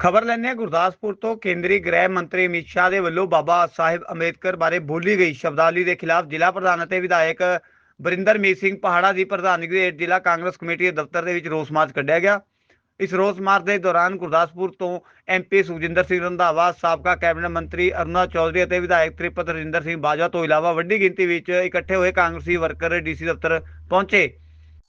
ਖਬਰ ਲੈਂਦੇ ਹਾਂ, ਗੁਰਦਾਸਪੁਰ ਤੋਂ ਕੇਂਦਰੀ ਗ੍ਰਹਿ ਮੰਤਰੀ ਅਮਿਤ ਸ਼ਾਹ ਦੇ ਵੱਲੋਂ ਬਾਬਾ ਸਾਹਿਬ ਅੰਬੇਦਕਰ ਬਾਰੇ ਬੋਲੀ ਗਈ। ਸ਼ਬਦਾਵਲੀ ਦੇ ਖਿਲਾਫ ਜ਼ਿਲ੍ਹਾ ਪ੍ਰਧਾਨ ਅਤੇ ਵਿਧਾਇਕ ਬਰਿੰਦਰਮੀਤ ਸਿੰਘ ਪਹਾੜਾ ਦੀ ਪ੍ਰਧਾਨਗੀ ਦੇ ਹੇਠ ਜ਼ਿਲ੍ਹਾ ਕਾਂਗਰਸ ਕਮੇਟੀ ਦੇ ਦਫ਼ਤਰ ਦੇ ਵਿੱਚ ਰੋਸ ਮਾਰਚ ਕੱਢਿਆ ਗਿਆ। ਇਸ ਰੋਸ ਮਾਰਚ ਦੇ ਦੌਰਾਨ ਗੁਰਦਾਸਪੁਰ ਤੋਂ ਐਮਪੀ ਸੁਖਜਿੰਦਰ ਸਿੰਘ ਰੰਧਾਵਾ, ਸਾਬਕਾ ਕੈਬਨਿਟ ਮੰਤਰੀ ਅਰੁਣਾ ਚੌਧਰੀ ਅਤੇ ਵਿਧਾਇਕ ਤ੍ਰਿਪਤ ਰਜਿੰਦਰ ਸਿੰਘ ਬਾਜਵਾ ਤੋਂ ਇਲਾਵਾ ਵੱਡੀ ਗਿਣਤੀ ਵਿੱਚ ਇਕੱਠੇ ਹੋਏ ਕਾਂਗਰਸੀ ਵਰਕਰ ਡੀਸੀ ਦਫ਼ਤਰ ਪਹੁੰਚੇ।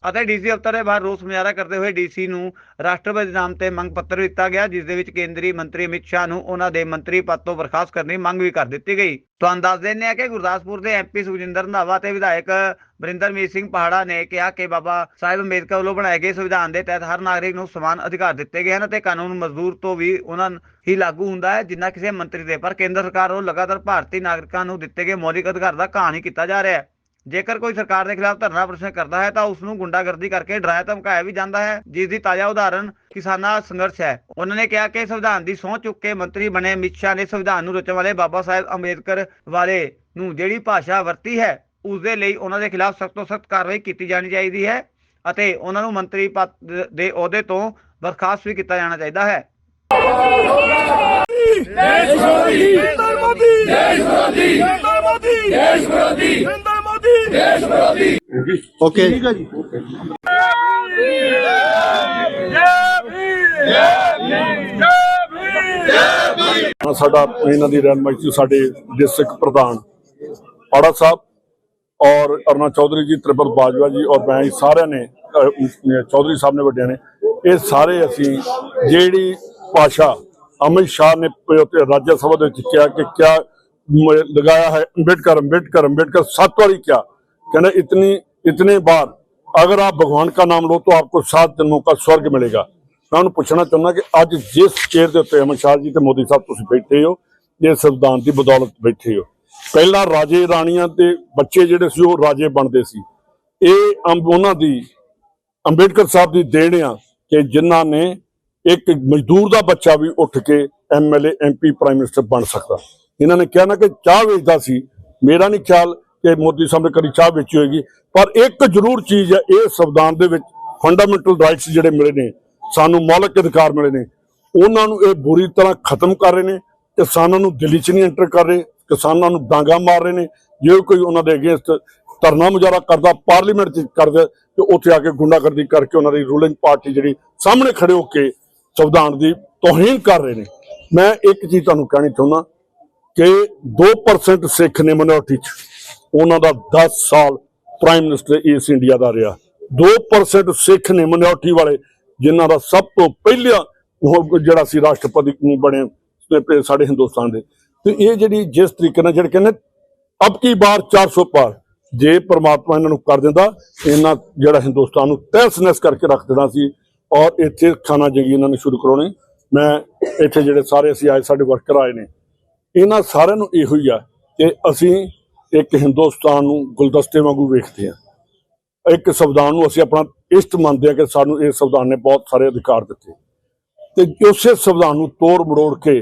ਅਤੇ ਡੀਸੀ ਦਫ਼ਤਰ ਦੇ ਬਾਹਰ ਰੋਸ ਮੁਜ਼ਾਹਰਾ ਕਰਦੇ ਹੋਏ ਡੀਸੀ ਨੂੰ ਰਾਸ਼ਟਰਪਤੀ ਦੇ ਨਾਮ ਤੇ ਮੰਗ ਪੱਤਰ ਦਿੱਤਾ ਗਿਆ, ਜਿਸ ਦੇ ਵਿੱਚ ਕੇਂਦਰੀ ਮੰਤਰੀ ਅਮਿਤ ਸ਼ਾਹ ਨੂੰ ਉਹਨਾਂ ਦੇ ਮੰਤਰੀ ਪਦ ਤੋਂ ਬਰਖਾਸਤ ਕਰਨ ਦੀ ਮੰਗ ਵੀ ਕਰ ਦਿੱਤੀ ਗਈ। ਤੁਹਾਨੂੰ ਦੱਸ ਦਿੰਦੇ ਆ ਕਿ ਗੁਰਦਾਸਪੁਰ ਦੇ ਐਮਪੀ ਸੁਖਜਿੰਦਰ ਰੰਧਾਵਾ ਤੇ ਵਿਧਾਇਕ ਬਰਿੰਦਰਮੀਤ ਸਿੰਘ ਪਹਾੜਾ ਨੇ ਕਿਹਾ ਕਿ ਬਾਬਾ ਸਾਹਿਬ ਅੰਬੇਦਕਰ ਵੱਲੋਂ ਬਣਾਏ ਗਏ ਸੰਵਿਧਾਨ ਦੇ ਤਹਿਤ ਹਰ ਨਾਗਰਿਕ ਨੂੰ ਸਮਾਨ ਅਧਿਕਾਰ ਦਿੱਤੇ ਗਏ ਹਨ ਅਤੇ ਕਾਨੂੰਨ ਮਜ਼ਦੂਰ ਤੋਂ ਵੀ ਉਹਨਾਂ ਹੀ ਲਾਗੂ ਹੁੰਦਾ ਹੈ, ਜਿੰਨਾ ਕਿਸੇ ਮੰਤਰੀ ਦੇ ਪਰ ਕੇਂਦਰ ਸਰਕਾਰ ਵੱਲੋਂ ਲਗਾਤਾਰ ਭਾਰਤੀ ਨਾਗਰਿਕਾਂ ਨੂੰ ਦਿੱਤੇ ਗਏ ਮੌਲਿਕ ਅਧਿਕਾਰ ਦਾ ਘਾਣ ਹੀ ਕੀਤਾ ਜਾ ਰਿਹਾ ਹੈ। ਜੇਕਰ ਕੋਈ ਸਰਕਾਰ ਦੇ ਖਿਲਾਫ ਧਰਨਾ ਪ੍ਰਦਰਸ਼ਨ ਕਰਦਾ ਹੈ ਤਾਂ ਉਸ ਨੂੰ ਗੁੰਡਾਗਰਦੀ ਕਰਕੇ ਡਰਾਇਆ ਧਮਕਾਇਆ ਵੀ ਜਾਂਦਾ ਹੈ ਜਿਸ ਦੀ ਤਾਜ਼ਾ ਉਦਾਹਰਨ ਕਿਸਾਨਾਂ ਸੰਘਰਸ਼ ਹੈ ਉਹਨਾਂ ਨੇ ਕਿਹਾ ਕਿ ਸੰਵਿਧਾਨ ਦੀ ਸਹੁੰ ਚੁੱਕ ਕੇ ਮੰਤਰੀ ਬਣੇ ਅਮਿਤ ਨੇ ਸੰਵਿਧਾਨ ਨੂੰ ਰਚਣ ਵਾਲੇ ਬਾਬਾ ਸਾਹਿਬ ਅੰਬੇਦਕਰ ਵਾਲੇ ਨੂੰ ਜਿਹੜੀ ਭਾਸ਼ਾ ਵਰਤੀ ਹੈ ਉਸ ਦੇ ਲਈ ਉਹਨਾਂ ਦੇ ਖਿਲਾਫ ਸਖਤ ਸਖਤ ਕਾਰਵਾਈ ਕੀਤੀ ਜਾਣੀ ਚਾਹੀਦੀ ਹੈ ਅਤੇ ਉਹਨਾਂ ਨੂੰ ਮੰਤਰੀ ਪਦ ਦੇ ਅਹੁਦੇ ਤੋਂ ਬਰਖਾਸਤ ਵੀ ਕੀਤਾ ਜਾਣਾ ਚਾਹੀਦਾ ਹੈ ਦੇਸ਼ ਵਿਰੋਧੀ ਦੇਸ਼ ਵਿਰੋਧੀ ਦੇਸ਼ ਵਿਰੋਧੀ ਓਕੇ। ਸਾਡਾ ਇਹਨਾਂ ਦੀ ਰਹਿਨਮਾਈ ਸਾਡੇ ਡਿਸਟ੍ਰਿਕਟ ਪ੍ਰਧਾਨ ਪਾੜਾ ਸਾਹਿਬ ਔਰ ਅਰਨਾ ਚੌਧਰੀ ਜੀ ਤ੍ਰਿਪਲ ਬਾਜਵਾ ਜੀ ਔਰ ਮੈਂ ਸਾਰਿਆਂ ਨੇ ਚੌਧਰੀ ਸਾਹਿਬ ਨੇ ਵੱਡਿਆਂ ਨੇ ਇਹ ਸਾਰੇ ਅਸੀਂ ਜਿਹੜੀ ਭਾਸ਼ਾ ਅਮਿਤ ਸ਼ਾਹ ਨੇ ਰਾਜ ਸਭਾ ਦੇ ਵਿੱਚ ਕਿਹਾ ਕਿ ਕਿਆ ਲਗਾਇਆ ਹੈ ਅੰਬੇਡਕਰ ਅੰਬੇਡਕਰ ਅੰਬੇਡਕਰ ਸੱਤ ਵਾਰੀ ਕਿਹਾ। कहना इतनी इतने बार अगर आप भगवान का नाम लो तो आपको सात जन्मों का स्वर्ग मिलेगा ਮੈਂ ਉਹਨੂੰ ਪੁੱਛਣਾ ਚਾਹੁੰਦਾ ਕਿ ਅੱਜ ਜਿਸ ਚੇਅਰ ਦੇ ਉੱਤੇ ਅਮਿਤ ਸ਼ਾਹ ਜੀ ਤੇ ਮੋਦੀ ਸਾਹਿਬ ਤੁਸੀਂ ਬੈਠੇ ਹੋ ਇਹ ਸੰਵਿਧਾਨ ਦੀ ਬਦੌਲਤ ਬੈਠੇ ਹੋ ਪਹਿਲਾਂ ਰਾਜੇ ਰਾਣੀਆਂ ਤੇ ਬੱਚੇ ਜਿਹੜੇ ਸੀ ਉਹ ਰਾਜੇ ਬਣਦੇ ਸੀ ਇਹ ਅੰਬ ਉਹਨਾਂ ਦੀ ਅੰਬੇਡਕਰ ਸਾਹਿਬ ਦੀ ਦੇਣ ਆ ਕਿ ਜਿਨ੍ਹਾਂ ਨੇ ਇੱਕ ਮਜ਼ਦੂਰ ਦਾ ਬੱਚਾ ਵੀ ਉੱਠ ਕੇ ਐਮਐਲਏ ਐਮਪੀ ਪ੍ਰਾਈਮ ਮਿਨਿਸਟਰ ਬਣ ਸਕਦਾ ਇਹਨਾਂ ਨੇ ਕਿਹਾ ਨਾ ਕਿ ਚਾਹ ਵੇਚਦਾ ਸੀ ਮੇਰਾ ਨਹੀਂ ਖਿਆਲ ਕਿ ਮੋਦੀ ਸਾਹਿਬ ਨੇ ਕਦੀ ਚਾਹ ਵੇਚੀ ਹੋਏਗੀ। ਪਰ ਇੱਕ ਜ਼ਰੂਰ ਚੀਜ਼ ਹੈ, ਇਹ ਸੰਵਿਧਾਨ ਦੇ ਵਿੱਚ ਫੰਡਾਮੈਂਟਲ ਰਾਈਟਸ ਜਿਹੜੇ ਮਿਲੇ ਨੇ, ਸਾਨੂੰ ਮੌਲਿਕ ਅਧਿਕਾਰ ਮਿਲੇ ਨੇ, ਉਹਨਾਂ ਨੂੰ ਇਹ ਬੁਰੀ ਤਰ੍ਹਾਂ ਖਤਮ ਕਰ ਰਹੇ ਨੇ, ਕਿਸਾਨਾਂ ਨੂੰ ਦਿੱਲੀ 'ਚ ਨਹੀਂ ਐਂਟਰ ਕਰ ਰਹੇ, ਕਿਸਾਨਾਂ ਨੂੰ ਡਾਂਗਾ ਮਾਰ ਰਹੇ ਨੇ। ਜੇ ਕੋਈ ਉਹਨਾਂ ਦੇ ਅਗੇਂਸਟ ਧਰਨਾ ਮੁਜ਼ਾਹਰਾ ਕਰਦਾ ਪਾਰਲੀਮੈਂਟ 'ਚ ਕਰਦਾ, ਤੇ ਉੱਥੇ ਆ ਕੇ ਗੁੰਡਾਗਰਦੀ ਕਰਕੇ ਉਹਨਾਂ ਦੀ ਰੂਲਿੰਗ ਪਾਰਟੀ ਜਿਹੜੀ ਸਾਹਮਣੇ ਖੜੇ ਹੋ ਕੇ ਸੰਵਿਧਾਨ ਦੀ ਤੋਹੀਨ ਕਰ ਰਹੇ ਨੇ। ਮੈਂ ਇੱਕ ਚੀਜ਼ ਤੁਹਾਨੂੰ ਕਹਿਣੀ ਚਾਹੁੰਦਾ ਕਿ 2% ਸਿੱਖ ਨੇ ਮਿਨੋਰਟੀ 'ਚ। ਉਹਨਾਂ ਦਾ 10 ਸਾਲ ਪ੍ਰਾਈਮ ਮਿਨਿਸਟਰ ਇਸ ਇੰਡੀਆ ਦਾ ਰਿਹਾ। 2% ਸਿੱਖ ਨੇ ਮਿਨੋਰਟੀ ਵਾਲੇ, ਜਿਨ੍ਹਾਂ ਦਾ ਸਭ ਤੋਂ ਪਹਿਲਾਂ ਉਹ ਜਿਹੜਾ ਸੀ ਰਾਸ਼ਟਰਪਤੀ ਬਣੇ ਸਾਡੇ ਹਿੰਦੁਸਤਾਨ ਦੇ। ਤੇ ਇਹ ਜਿਹੜੀ ਜਿਸ ਤਰੀਕੇ ਨਾਲ ਜਿਹੜੇ ਕਹਿੰਦੇ, ਅਬ ਕੀ ਬਾਰ 400 ਪਾਰ, ਜੇ ਪ੍ਰਮਾਤਮਾ ਇਹਨਾਂ ਨੂੰ ਕਰ ਦਿੰਦਾ, ਇਹਨਾਂ ਜਿਹੜਾ ਹਿੰਦੁਸਤਾਨ ਨੂੰ ਤਹਿਸ-ਨਹਿਸ ਕਰਕੇ ਰੱਖ ਦੇਣਾ ਸੀ ਔਰ ਇੱਥੇ ਖਾਣਾ ਜੰਗੀ ਇਹਨਾਂ ਨੇ ਸ਼ੁਰੂ ਕਰਾਉਣੀ। ਮੈਂ ਇੱਥੇ ਜਿਹੜੇ ਸਾਰੇ ਅਸੀਂ ਆਏ, ਸਾਡੇ ਵਰਕਰ ਆਏ ਨੇ। ਇਹਨਾਂ ਸਾਰਿਆਂ ਨੂੰ ਇਹੋ ਹੀ ਆ ਕਿ ਅਸੀਂ ਇੱਕ ਹਿੰਦੁਸਤਾਨ ਨੂੰ ਗੁਲਦਸਤੇ ਵਾਂਗੂ ਵੇਖਦੇ ਹਾਂ ਇੱਕ ਸੰਵਿਧਾਨ ਨੂੰ ਅਸੀਂ ਆਪਣਾ ਇਸ਼ਟ ਮੰਨਦੇ ਹਾਂ ਕਿ ਸਾਨੂੰ ਇਹ ਸੰਵਿਧਾਨ ਨੇ ਬਹੁਤ ਸਾਰੇ ਅਧਿਕਾਰ ਦਿੱਤੇ। ਤੇ ਉਸੇ ਸੰਵਿਧਾਨ ਨੂੰ ਤੋੜ ਮਰੋੜ ਕੇ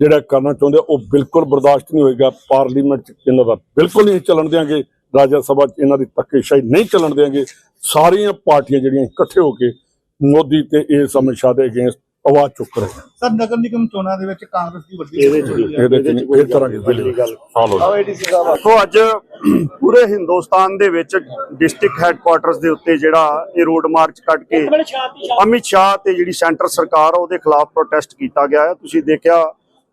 ਜਿਹੜਾ ਕਰਨਾ ਚਾਹੁੰਦੇ ਉਹ ਬਿਲਕੁਲ ਬਰਦਾਸ਼ਤ ਨਹੀਂ ਹੋਏਗਾ। ਪਾਰਲੀਮੈਂਟ 'ਚ ਇਹਨਾਂ ਦਾ ਬਿਲਕੁਲ ਨਹੀਂ ਚੱਲਣ ਦੇਾਂਗੇ ਰਾਜ ਸਭਾ 'ਚ ਇਹਨਾਂ ਦੀ ਧੱਕੇਸ਼ਾਹੀ ਨਹੀਂ ਚੱਲਣ ਦੇਾਂਗੇ ਸਾਰੀਆਂ ਪਾਰਟੀਆਂ ਜਿਹੜੀਆਂ ਇਕੱਠੇ ਹੋ ਕੇ ਮੋਦੀ ਤੇ ਇਸ ਅਮਿਤ ਸ਼ਾਹ ਦੇ ਅਗੇਂਸਟ ਆਵਾਜ਼ ਚੁੱਕ ਰਹੇ। ਸਰ ਨਗਰ ਨਿਗਮ ਚੋਣਾਂ ਦੇ ਵਿੱਚ ਕਾਂਗਰਸ ਦੀ ਵੱਡੀ ਇਹਦੇ 'ਚ ਇਹਦੇ 'ਚ ਇਸ ਤਰ੍ਹਾਂ ਦੀ ਬਿਲਕੁਲ ਗੱਲ ਦੇਖੋ ਅੱਜ ਪੂਰੇ ਹਿੰਦੁਸਤਾਨ ਦੇ ਵਿੱਚ ਡਿਸਟ੍ਰਿਕਟ ਹੈੱਡਕੁਆਟਰਸ ਦੇ ਉੱਤੇ ਜਿਹੜਾ ਇਹ ਰੋਡ ਮਾਰਚ ਕੱਢ ਕੇ ਅਮਿਤ ਸ਼ਾਹ ਤੇ ਜਿਹੜੀ ਸੈਂਟਰ ਸਰਕਾਰ ਆ ਉਹਦੇ ਖਿਲਾਫ ਪ੍ਰੋਟੈਸਟ ਕੀਤਾ ਗਿਆ ਹੈ। ਤੁਸੀਂ ਦੇਖਿਆ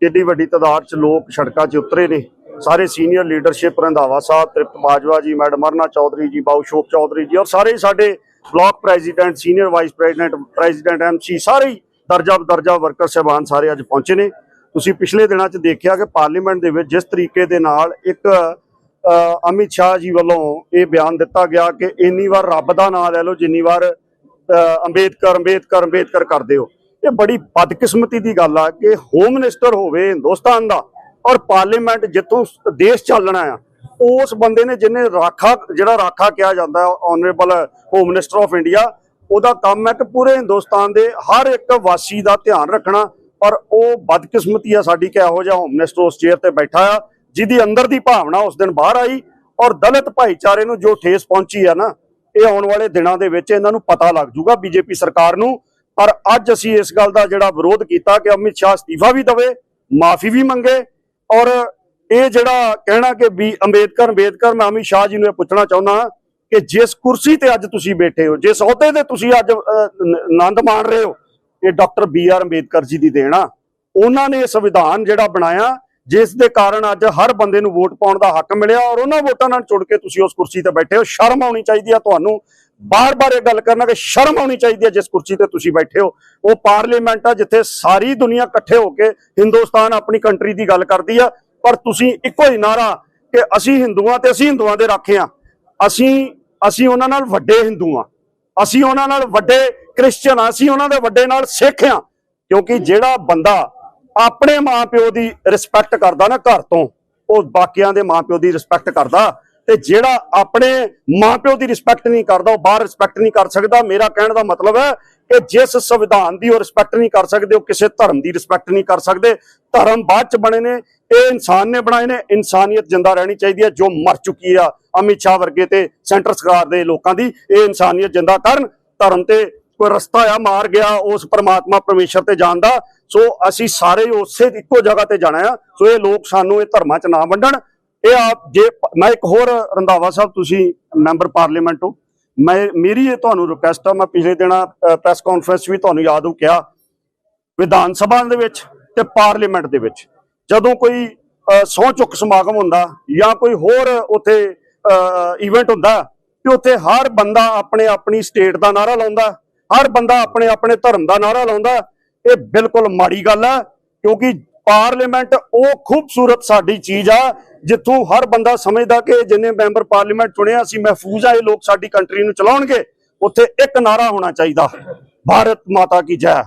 ਕਿੰਨੀ ਵੱਡੀ ਤਾਦਾਦ 'ਚ ਲੋਕ ਸੜਕਾਂ 'ਚ ਉਤਰੇ ਨੇ। ਸਾਰੇ senior leadership Randhawa Sahib Tripat Bajwa ji madam Aruna Chaudhary ਜੀ ਬਾਉ ਸ਼ੋਕ ਚੌਧਰੀ ਜੀ ਔਰ ਸਾਰੇ ਹੀ ਸਾਡੇ block president senior vice president president MC ਸਾਰੇ ਹੀ ਦਰਜਾ ਦਰਜਾ ਵਰਕਰ ਸਹਿਬਾਨ ਸਾਰੇ ਅੱਜ ਪਹੁੰਚੇ ਨੇ। ਤੁਸੀਂ ਪਿਛਲੇ ਦਿਨਾਂ 'ਚ ਦੇਖਿਆ ਕਿ ਪਾਰਲੀਮੈਂਟ ਦੇ ਵਿੱਚ ਜਿਸ ਤਰੀਕੇ ਦੇ ਨਾਲ ਇੱਕ ਅਮਿਤ ਸ਼ਾਹ ਜੀ ਵੱਲੋਂ ਇਹ ਬਿਆਨ ਦਿੱਤਾ ਗਿਆ ਕਿ ਇੰਨੀ ਵਾਰ ਰੱਬ ਦਾ ਨਾਮ ਲੈ ਲਓ, ਜਿੰਨੀ ਵਾਰ ਅੰਬੇਦਕਰ ਅੰਬੇਦਕਰ ਅੰਬੇਦਕਰ ਕਰਦੇ ਹੋ। ਇਹ ਬੜੀ ਬਦਕਿਸਮਤੀ ਦੀ ਗੱਲ ਆ ਕਿ ਹੋਮ ਮਿਨਿਸਟਰ ਹੋਵੇ ਹਿੰਦੁਸਤਾਨ ਦਾ ਔਰ ਪਾਰਲੀਮੈਂਟ ਜਿੱਥੋਂ ਦੇਸ਼ ਚੱਲਣਾ ਆ, ਉਸ ਬੰਦੇ ਨੇ ਜਿਹਨੇ ਰਾਖਾ, ਜਿਹੜਾ ਰਾਖਾ ਕਿਹਾ ਜਾਂਦਾ ਹੈ honourable home minister of India ਉਹਦਾ ਕੰਮ ਹੈ ਕਿ ਪੂਰੇ ਹਿੰਦੁਸਤਾਨ ਦੇ ਹਰ ਇੱਕ ਵਾਸੀ ਦਾ ਧਿਆਨ ਰੱਖਣਾ, ਪਰ ਉਹ ਬਦਕਿਸਮਤੀ ਆ ਸਾਡੀ ਕਿ ਇਹੋ ਜਿਹਾ ਹੋਮ ਮਿਨਿਸਟਰ ਉਸ ਚੇਅਰ ਤੇ ਬੈਠਾ ਆ, ਜਿਹਦੀ ਅੰਦਰ ਦੀ ਭਾਵਨਾ ਉਸ ਦਿਨ ਬਾਹਰ ਆਈ ਔਰ ਦਲਿਤ ਭਾਈਚਾਰੇ ਨੂੰ ਜੋ ਠੇਸ ਪਹੁੰਚੀ ਆ ਨਾ, ਇਹ ਆਉਣ ਵਾਲੇ ਦਿਨਾਂ ਦੇ ਵਿੱਚ ਇਹਨਾਂ ਨੂੰ ਪਤਾ ਲੱਗ ਜੂਗਾ ਬੀਜੇਪੀ ਸਰਕਾਰ ਨੂੰ। ਪਰ ਅੱਜ ਅਸੀਂ ਇਸ ਗੱਲ ਦਾ ਜਿਹੜਾ ਵਿਰੋਧ ਕੀਤਾ ਕਿ ਅਮਿਤ ਸ਼ਾਹ ਅਸਤੀਫਾ ਵੀ ਦਵੇ, ਮਾਫੀ ਵੀ ਮੰਗੇ ਔਰ ਇਹ ਜਿਹੜਾ ਕਹਿਣਾ ਕਿ ਵੀ ਅੰਬੇਦਕਰ ਅੰਬੇਦਕਰ, ਮੈਂ ਅਮਿਤ ਸ਼ਾਹ ਜੀ ਨੂੰ ਇਹ ਪੁੱਛਣਾ ਚਾਹੁੰਦਾ ਕਿ ਜਿਸ ਕੁਰਸੀ ਤੇ ਅੱਜ ਤੁਸੀਂ ਬੈਠੇ ਹੋ, ਜਿਸ ਅਹੁਦੇ ਤੇ ਤੁਸੀਂ ਅੱਜ ਆਨੰਦ ਮਾਣ ਰਹੇ ਹੋ, ਇਹ doctor B R Ambedkar ji ਦੀ ਦੇਣ ਆ। ਉਹਨਾਂ ਨੇ ਸੰਵਿਧਾਨ ਜਿਹੜਾ ਬਣਾਇਆ, ਜਿਸ ਦੇ ਕਾਰਨ ਅੱਜ ਹਰ ਬੰਦੇ ਨੂੰ ਵੋਟ ਪਾਉਣ ਦਾ ਹੱਕ ਮਿਲਿਆ ਔਰ ਉਹਨਾਂ ਵੋਟਾਂ ਨਾਲ ਜੁੜ ਕੇ ਤੁਸੀਂ ਉਸ ਕੁਰਸੀ ਤੇ ਬੈਠੇ ਹੋ। ਸ਼ਰਮ ਆਉਣੀ ਚਾਹੀਦੀ ਆ ਤੁਹਾਨੂੰ। ਬਾਰ-ਬਾਰ ਇਹ ਗੱਲ ਕਰਨਾ ਕਿ ਸ਼ਰਮ ਆਉਣੀ ਚਾਹੀਦੀ ਹੈ ਜਿਸ ਕੁਰਸੀ ਤੇ ਤੁਸੀਂ ਬੈਠੇ ਹੋ। ਉਹ ਪਾਰਲੀਮੈਂਟ ਆ ਜਿੱਥੇ ਸਾਰੀ ਦੁਨੀਆ ਇਕੱਠੇ ਹੋ ਕੇ ਹਿੰਦੁਸਤਾਨ ਆਪਣੀ ਕੰਟਰੀ ਦੀ ਗੱਲ ਕਰਦੀ ਆ। ਪਰ ਤੁਸੀਂ ਇੱਕੋ ਹੀ ਨਾਰਾ ਕਿ ਅਸੀਂ ਹਿੰਦੂਆਂ ਤੇ ਅਸੀਂ ਹਿੰਦੂਆਂ ਦੇ ਰਾਖੇ ਆ। ਅਸੀਂ ਅਸੀਂ ਉਹਨਾਂ ਨਾਲ ਵੱਡੇ ਹਿੰਦੂ ਆ ਅਸੀਂ ਉਹਨਾਂ ਨਾਲ ਵੱਡੇ ਕ੍ਰਿਸਚੀਅਨ ਆ ਅਸੀਂ ਉਹਨਾਂ ਦੇ ਵੱਡੇ ਨਾਲ ਸਿੱਖ ਆ ਕਿਉਂਕਿ ਜਿਹੜਾ ਬੰਦਾ ਆਪਣੇ ਮਾਪਿਓ ਦੀ ਰਿਸਪੈਕਟ ਕਰਦਾ ਨਾ ਘਰ ਤੋਂ, ਉਹ ਬਾਕੀਆਂ ਦੇ ਮਾਪਿਓ ਦੀ ਰਿਸਪੈਕਟ ਕਰਦਾ ਤੇ ਜਿਹੜਾ ਆਪਣੇ ਮਾਪਿਓ ਦੀ ਰਿਸਪੈਕਟ ਨਹੀਂ ਕਰਦਾ, ਉਹ ਬਾਹਰ ਰਿਸਪੈਕਟ ਨਹੀਂ ਕਰ ਸਕਦਾ। ਮੇਰਾ ਕਹਿਣ ਦਾ ਮਤਲਬ ਹੈ ਕਿ ਜਿਸ ਸੰਵਿਧਾਨ ਦੀ ਉਹ ਰਿਸਪੈਕਟ ਨਹੀਂ ਕਰ ਸਕਦੇ, ਉਹ ਕਿਸੇ ਧਰਮ ਦੀ ਰਿਸਪੈਕਟ ਨਹੀਂ ਕਰ ਸਕਦੇ। ਧਰਮ ਬਾਅਦ ਚ ਬਣੇ ਨੇ, ਇਹ ਇਨਸਾਨ ਨੇ ਬਣਾਏ ਨੇ, ਇਨਸਾਨੀਅਤ ਜਿੰਦਾ ਰਹਿਣੀ ਚਾਹੀਦੀ ਹੈ, ਜੋ ਮਰ ਚੁੱਕੀ ਆ ਅਮਿਤ ਸ਼ਾਹ ਵਰਗੇ ਤੇ ਸੈਂਟਰ ਸਰਕਾਰ ਦੇ ਲੋਕਾਂ ਦੀ, ਇਹ ਇਨਸਾਨੀਅਤ ਜਿੰਦਾ ਕਰਨ। ਧਰਮ ਤੇ ਕੋਈ ਰਸਤਾ ਆ, ਮਾਰ ਗਿਆ, ਉਸ ਪਰਮਾਤਮਾ ਪਰਮੇਸ਼ਰ ਤੇ ਜਾਣ ਦਾ। ਸੋ ਅਸੀਂ ਸਾਰੇ ਉਸੇ ਇੱਕੋ ਜਗ੍ਹਾ ਤੇ ਜਾਣਾ ਆ। ਸੋ ਇਹ ਲੋਕ ਸਾਨੂੰ ਇਹ ਧਰਮਾਂ ਚ ਨਾ ਵੰਡਣ। ਇਹ ਆਪ ਜੇ ਮੈਂ ਇੱਕ ਹੋਰ ਰੰਧਾਵਾ ਸਾਹਿਬ, ਤੁਸੀਂ ਮੈਂਬਰ ਪਾਰਲੀਮੈਂਟ ਹੋ। ਮੈਂ ਮੇਰੀ ਇਹ ਤੁਹਾਨੂੰ ਰਿਕੁਐਸਟ ਆ ਮੈਂ ਪਿਛਲੇ ਦਿਨਾਂ ਪ੍ਰੈਸ ਕਾਨਫਰੰਸ ਵੀ ਤੁਹਾਨੂੰ ਯਾਦ ਹੋ ਕਿਹਾ ਵਿਧਾਨ ਸਭਾ ਦੇ ਵਿੱਚ ਤੇ ਪਾਰਲੀਮੈਂਟ ਦੇ ਵਿੱਚ। ਜਦੋਂ ਕੋਈ ਅਹ, ਸਹੁੰ ਚੁੱਕ ਸਮਾਗਮ ਹੁੰਦਾ ਜਾਂ ਕੋਈ ਹੋਰ ਉੱਥੇ ਇਵੈਂਟ ਹੁੰਦਾ ਤੇ ਉੱਥੇ ਹਰ ਬੰਦਾ ਆਪਣੇ ਆਪਣੀ ਸਟੇਟ ਦਾ ਨਾਰਾ ਲਾਉਂਦਾ ਹਰ ਬੰਦਾ ਆਪਣੇ ਆਪਣੇ ਧਰਮ ਦਾ ਨਾਰਾ ਲਾਉਂਦਾ ਇਹ ਬਿਲਕੁਲ ਮਾੜੀ ਗੱਲ ਹੈ ਕਿਉਂਕਿ ਪਾਰਲੀਮੈਂਟ, ਉਹ ਖੂਬਸੂਰਤ ਸਾਡੀ ਚੀਜ਼ ਆ, ਜਿੱਥੋਂ ਹਰ ਬੰਦਾ ਸਮਝਦਾ ਕਿ ਜਿੰਨੇ ਮੈਂਬਰ ਪਾਰਲੀਮੈਂਟ ਚੁਣਿਆ ਅਸੀਂ ਮਹਿਫੂਜ਼ ਆ, ਇਹ ਲੋਕ ਸਾਡੀ ਕੰਟਰੀ ਨੂੰ ਚਲਾਉਣਗੇ, ਉੱਥੇ ਇੱਕ ਨਾਰਾ ਹੋਣਾ ਚਾਹੀਦਾ, ਭਾਰਤ ਮਾਤਾ ਕੀ ਜੈ।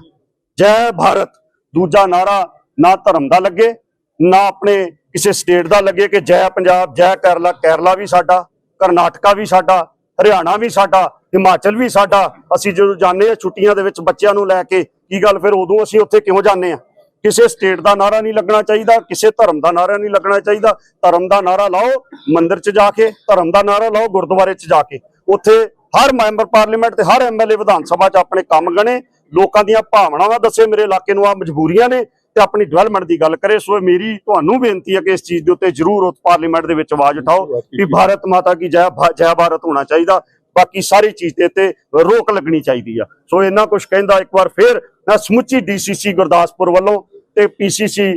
ਜੈ ਭਾਰਤ। ਦੂਜਾ ਨਾਰਾ ਨਾ ਧਰਮ ਦਾ ਲੱਗੇ, ਨਾ ਆਪਣੇ ਕਿਸੇ ਸਟੇਟ ਦਾ ਲੱਗੇ ਕਿ ਜੈ ਪੰਜਾਬ, ਜੈ ਕੇਰਲਾ ਕੇਰਲਾ ਵੀ ਸਾਡਾ, ਕਰਨਾਟਕਾ ਵੀ ਸਾਡਾ, ਹਰਿਆਣਾ ਵੀ ਸਾਡਾ, ਹਿਮਾਚਲ ਵੀ ਸਾਡਾ। ਅਸੀਂ ਜਦੋਂ ਜਾਂਦੇ ਆ ਛੁੱਟੀਆਂ ਦੇ ਵਿੱਚ ਬੱਚਿਆਂ ਨੂੰ ਲੈ ਕੇ, ਕੀ ਗੱਲ ਫਿਰ ਉਦੋਂ ਅਸੀਂ ਉੱਥੇ ਕਿਉਂ ਜਾਂਦੇ ਆ? ਕਿਸੇ ਸਟੇਟ ਦਾ ਨਾਰਾ ਨਹੀਂ ਲੱਗਣਾ ਚਾਹੀਦਾ ਕਿਸੇ ਧਰਮ ਦਾ ਨਾਰਾ ਨਹੀਂ ਲੱਗਣਾ ਚਾਹੀਦਾ। ਧਰਮ ਦਾ ਨਾਰਾ ਲਾਓ ਮੰਦਿਰ 'ਚ ਜਾ ਕੇ ਧਰਮ ਦਾ ਨਾਰਾ ਲਾਓ ਗੁਰਦੁਆਰੇ 'ਚ ਜਾ ਕੇ। ਉੱਥੇ ਹਰ ਮੈਂਬਰ ਪਾਰਲੀਮੈਂਟ ਤੇ ਹਰ ਐਮਐਲਏ ਵਿਧਾਨ ਸਭਾ 'ਚ ਆਪਣੇ ਕੰਮ ਗਣੇ ਲੋਕਾਂ ਦੀਆਂ ਭਾਵਨਾਵਾਂ ਦੱਸੇ ਮੇਰੇ ਇਲਾਕੇ ਨੂੰ ਆ ਮਜਬੂਰੀਆਂ ਨੇ ਤੇ ਆਪਣੀ ਡਿਵੈਲਪਮੈਂਟ ਦੀ ਗੱਲ ਕਰੇ। ਸੋ ਮੇਰੀ ਤੁਹਾਨੂੰ ਬੇਨਤੀ ਹੈ ਕਿ ਇਸ ਚੀਜ਼ ਦੇ ਉੱਤੇ ਜ਼ਰੂਰ ਉਸ ਪਾਰਲੀਮੈਂਟ ਦੇ ਵਿੱਚ ਆਵਾਜ਼ ਉਠਾਓ ਕਿ ਭਾਰਤ ਮਾਤਾ ਕੀ ਜੈ ਜੈ ਭਾਰਤ ਹੋਣਾ ਚਾਹੀਦਾ। ਬਾਕੀ ਸਾਰੀ ਚੀਜ਼ ਦੇ ਉੱਤੇ ਰੋਕ ਲੱਗਣੀ ਚਾਹੀਦੀ ਆ। ਸੋ ਇੰਨਾ ਕੁਝ ਕਹਿੰਦਾ ਇੱਕ ਵਾਰ ਫੇਰ ਮੈਂ ਸਮੁੱਚੀ ਡੀਸੀਸੀ ਗੁਰਦਾਸਪੁਰ ਵੱਲੋਂ ਤੇ ਪੀਸੀਸੀ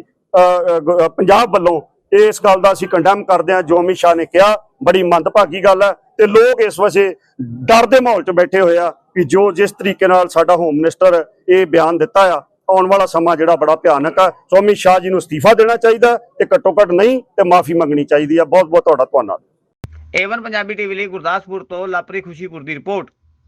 ਪੰਜਾਬ ਵੱਲੋਂ ਇਸ ਗੱਲ ਦਾ ਅਸੀਂ ਕੰਡੈਮ ਕਰਦੇ ਹਾਂ। ਜੋ ਅਮਿਤ ਸ਼ਾਹ ਨੇ ਕਿਹਾ, ਬੜੀ ਮੰਦਭਾਗੀ ਗੱਲ ਹੈ ਤੇ ਲੋਕ ਇਸ ਵਜੇ ਡਰ ਦੇ ਮਾਹੌਲ 'ਚ ਬੈਠੇ ਹੋਏ ਆ ਕਿ ਜੋ ਜਿਸ ਤਰੀਕੇ ਨਾਲ ਸਾਡਾ ਹੋਮ ਮਿਨਿਸਟਰ ਇਹ ਬਿਆਨ ਦਿੱਤਾ ਆ, ਆਉਣ ਵਾਲਾ ਸਮਾਂ ਜਿਹੜਾ ਬੜਾ ਭਿਆਨਕ ਆ। ਸੋ ਅਮਿਤ ਸ਼ਾਹ ਜੀ ਨੂੰ ਅਸਤੀਫਾ ਦੇਣਾ ਚਾਹੀਦਾ ਤੇ ਘੱਟੋ ਘੱਟ ਨਹੀਂ ਤੇ ਮਾਫੀ ਮੰਗਣੀ ਚਾਹੀਦੀ ਆ। ਬਹੁਤ ਬਹੁਤ ਤੁਹਾਡਾ ਧੰਨਵਾਦ। ਏਵਨ ਪੰਜਾਬੀ ਟੀਵੀ ਲਈ ਗੁਰਦਾਸਪੁਰ ਤੋਂ ਲਾਪਰੀ ਖੁਸ਼ੀਪੁਰ ਦੀ ਰਿਪੋਰਟ।